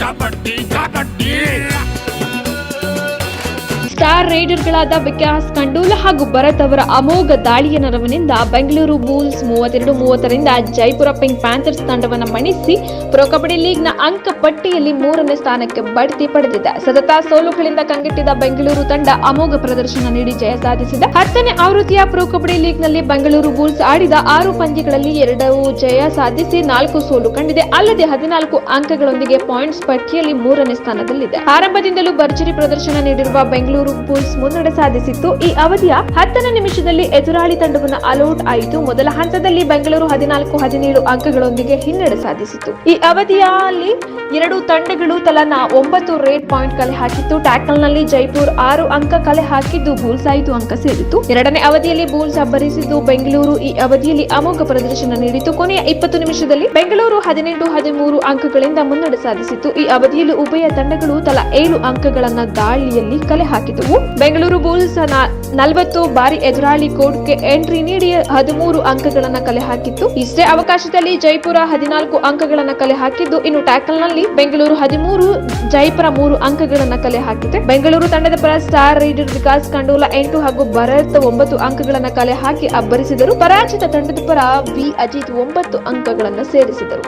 Chapati chapati star ರೈಡರ್ಗಳಾದ Vikas ಕಂಡೂಲ್ ಹಾಗೂ ಭರತ್ ಅವರ ಅಮೋಘ ದಾಳಿಯ ನೆರವಿನಿಂದ ಬೆಂಗಳೂರು ಬೂಲ್ಸ್ ಮೂವತ್ತೆರಡು ಮೂವತ್ತರಿಂದ ಜೈಪುರ ಪಿಂಕ್ ಪ್ಯಾಂಥರ್ಸ್ ತಂಡವನ್ನು ಮಣಿಸಿ ಪ್ರೊ ಕಬಡ್ಡಿ ಲೀಗ್ನ ಅಂಕ ಪಟ್ಟಿಯಲ್ಲಿ ಮೂರನೇ ಸ್ಥಾನಕ್ಕೆ ಬಡ್ತಿ ಪಡೆದಿದೆ. ಸತತ ಸೋಲುಗಳಿಂದ ಕಂಗೆಟ್ಟಿದ್ದ ಬೆಂಗಳೂರು ತಂಡ ಅಮೋಘ ಪ್ರದರ್ಶನ ನೀಡಿ ಜಯ ಸಾಧಿಸಿದೆ. ಹತ್ತನೇ ಆವೃತ್ತಿಯ ಪ್ರೊ ಕಬಡ್ಡಿ ಲೀಗ್ನಲ್ಲಿ ಬೆಂಗಳೂರು ಬೂಲ್ಸ್ ಆಡಿದ ಆರು ಪಂದ್ಯಗಳಲ್ಲಿ ಎರಡು ಜಯ ಸಾಧಿಸಿ ನಾಲ್ಕು ಸೋಲು ಕಂಡಿದೆ. ಅಲ್ಲದೆ ಹದಿನಾಲ್ಕು ಅಂಕಗಳೊಂದಿಗೆ ಪಾಯಿಂಟ್ಸ್ ಪಟ್ಟಿಯಲ್ಲಿ ಮೂರನೇ ಸ್ಥಾನದಲ್ಲಿದೆ. ಆರಂಭದಿಂದಲೂ ಭರ್ಜರಿ ಪ್ರದರ್ಶನ ನೀಡಿರುವ ಬೆಂಗಳೂರು ಬುಲ್ಸ್ ಮುನ್ನಡೆ ಸಾಧಿಸಿತ್ತು. ಈ ಅವಧಿಯ ಹತ್ತನೇ ನಿಮಿಷದಲ್ಲಿ ಎದುರಾಳಿ ತಂಡವನ್ನು ಅಲೌಟ್ ಆಯಿತು. ಮೊದಲ ಹಂತದಲ್ಲಿ ಬೆಂಗಳೂರು ಹದಿನಾಲ್ಕು, ಹದಿನೇಳು ಅಂಕಗಳೊಂದಿಗೆ ಹಿನ್ನಡೆ ಸಾಧಿಸಿತು ಈ ಅವಧಿಯಲ್ಲಿ ಎರಡು ತಂಡಗಳು ತಲಾ ಒಂಬತ್ತು ರೇಟ್ ಪಾಯಿಂಟ್ ಕಲೆ ಹಾಕಿತ್ತು. ಟ್ಯಾಕಲ್ನಲ್ಲಿ ಜೈಪುರ್ ಆರು ಅಂಕ ಕಲೆ ಹಾಕಿದ್ದು ಬೂಲ್ಸ್ ಐದು ಅಂಕ ಸೇರಿತು ಎರಡನೇ ಅವಧಿಯಲ್ಲಿ ಬೂಲ್ಸ್ ಅಬ್ಬರಿಸಿದ್ದು, ಬೆಂಗಳೂರು ಈ ಅವಧಿಯಲ್ಲಿ ಅಮೋಘ ಪ್ರದರ್ಶನ ನೀಡಿತು ಕೊನೆಯ ಇಪ್ಪತ್ತು ನಿಮಿಷದಲ್ಲಿ ಬೆಂಗಳೂರು ಹದಿನೆಂಟು, ಹದಿಮೂರು ಅಂಕಗಳಿಂದ ಮುನ್ನಡೆ ಸಾಧಿಸಿತು ಈ ಅವಧಿಯಲ್ಲಿ ಉಭಯ ತಂಡಗಳು ತಲಾ ಏಳು ಅಂಕಗಳನ್ನ ದಾಳಿಯಲ್ಲಿ ಕಲೆ ಹಾಕಿದವು ಬೆಂಗಳೂರು ಬುಲ್ಸ್ ನಲವತ್ತು ಬಾರಿ ಎದುರಾಳಿ ಕೋರ್ಟ್ಗೆ ಎಂಟ್ರಿ ನೀಡಿ ಹದಿಮೂರು ಅಂಕಗಳನ್ನು ಕಲೆ ಹಾಕಿತ್ತು. ಇಷ್ಟೇ ಅವಕಾಶದಲ್ಲಿ ಜೈಪುರ ಹದಿನಾಲ್ಕು ಅಂಕಗಳನ್ನು ಕಲೆ ಹಾಕಿದ್ದು. ಇನ್ನು ಟ್ಯಾಕಲ್ನಲ್ಲಿ ಬೆಂಗಳೂರು ಹದಿಮೂರು, ಜೈಪುರ ಮೂರು ಅಂಕಗಳನ್ನು ಕಲೆ ಹಾಕಿದೆ. ಬೆಂಗಳೂರು ತಂಡದ ಪರ ಸ್ಟಾರ್ ರೈಡರ್ ವಿಕಾಸ್ ಕಂಡೋಲ ಎಂಟು ಹಾಗೂ ಭರತ್ ಒಂಬತ್ತು ಅಂಕಗಳನ್ನು ಕಲೆ ಹಾಕಿ ಅಬ್ಬರಿಸಿದರು. ಪರಾಜಿತ ತಂಡದ ಪರ ವಿ ಅಜಿತ್ ಒಂಬತ್ತು ಅಂಕಗಳನ್ನು ಸೇರಿಸಿದರು.